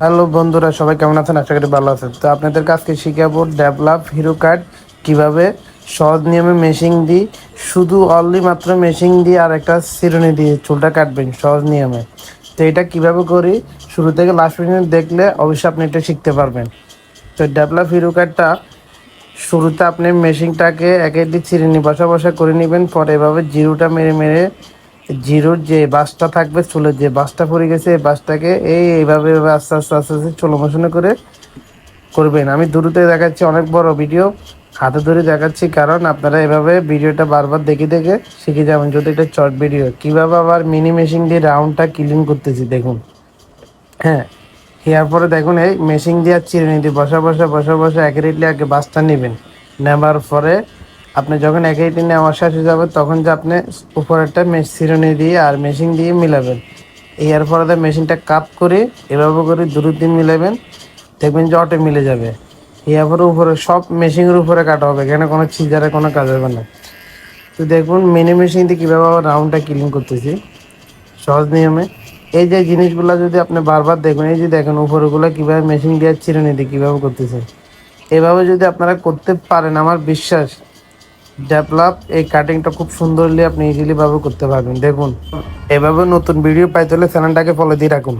Hello বন্ধুরা, সবাই কেমন আছেন? আশা করি ভালো আছেন। তো আপনাদের কাছকে শিখাবো ডেভেলপ হিরো কার্ড কীভাবে সহজ নিয়মে মেশিং দিই শুধু অনলি মাত্র মেশিং দিয়ে আর একটা সিরুনি দিয়ে চুলটা কাটবেন সহজ নিয়মে। তো এটা কীভাবে করি? শুরু থেকে লাস্ট পর্যন্ত দেখলে অবশ্যই আপনি এটা শিখতে পারবেন। তো ডেভেলপ হিরো কার্ডটা শুরুতে আপনি মেশিনটাকে এক একটি চিরিনি বসা বসা করে নেবেন। পরে এভাবে জিরোটা মেরে মেরে জিরোর যে বাসটা থাকবে, চুলের যে বাসটা পড়ে গেছে, এই বাসটাকে এই এইভাবে আস্তে আস্তে আস্তে আস্তে চলো মোশনে করে করবেন। আমি দূরতে দেখাচ্ছি অনেক বড় ভিডিও, হাতে ধরে দেখাচ্ছি, কারণ আপনারা এভাবে ভিডিওটা বারবার দেখে দেখে শিখে যাবেন, যদি এটা শর্ট ভিডিও। কীভাবে আবার মিনি মেশিন দিয়ে রাউন্ডটা ক্লিন করতেছি, দেখুন। হ্যাঁ ইয়ার পরে দেখুন, এই মেশিন দিয়ে চিড়ে নিতে বসা বসা বসা বসা অ্যাকুরেটলি আগে বাসটা নেবেন। নেবার পরে আপনি যখন অ্যাকুরেটলি নেওয়া শেষ হয়ে যাবে তখন যে আপনি উপরেরটা চিরুনি দিয়ে আর মেশিন দিয়ে মিলাবেন। ইয়ার পরে মেশিনটা কাপ করে এভাবে করে দূর দিন মিলাবেন, দেখবেন যে অটো মিলে যাবে। ইয়ার পরে উপরে সব মেশিনের উপরে কাটা হবে, এখানে কোনো চিজারে কোনো কাজ হবে না। তো দেখুন মিনি মেশিন দিয়ে কীভাবে রাউন্ডটা ক্লিন করতেছি, সহজ নিয়মে। এই যে জিনিসগুলো যদি আপনি বারবার দেখবেন এই যে দেখেন উপরগুলো কীভাবে মেশিন দিয়ে চিরুনি দিয়ে কীভাবে করতেছে এভাবে যদি আপনারা করতে পারেন, আমার বিশ্বাস ডেভেলপ এই কাটিংটা খুব সুন্দরলি আপনি ইজিলি ভাবে করতে পারবেন। দেখুন, এভাবে নতুন ভিডিও পাইতে হলে চ্যানেলটাকে ফলো দিয়ে রাখুন।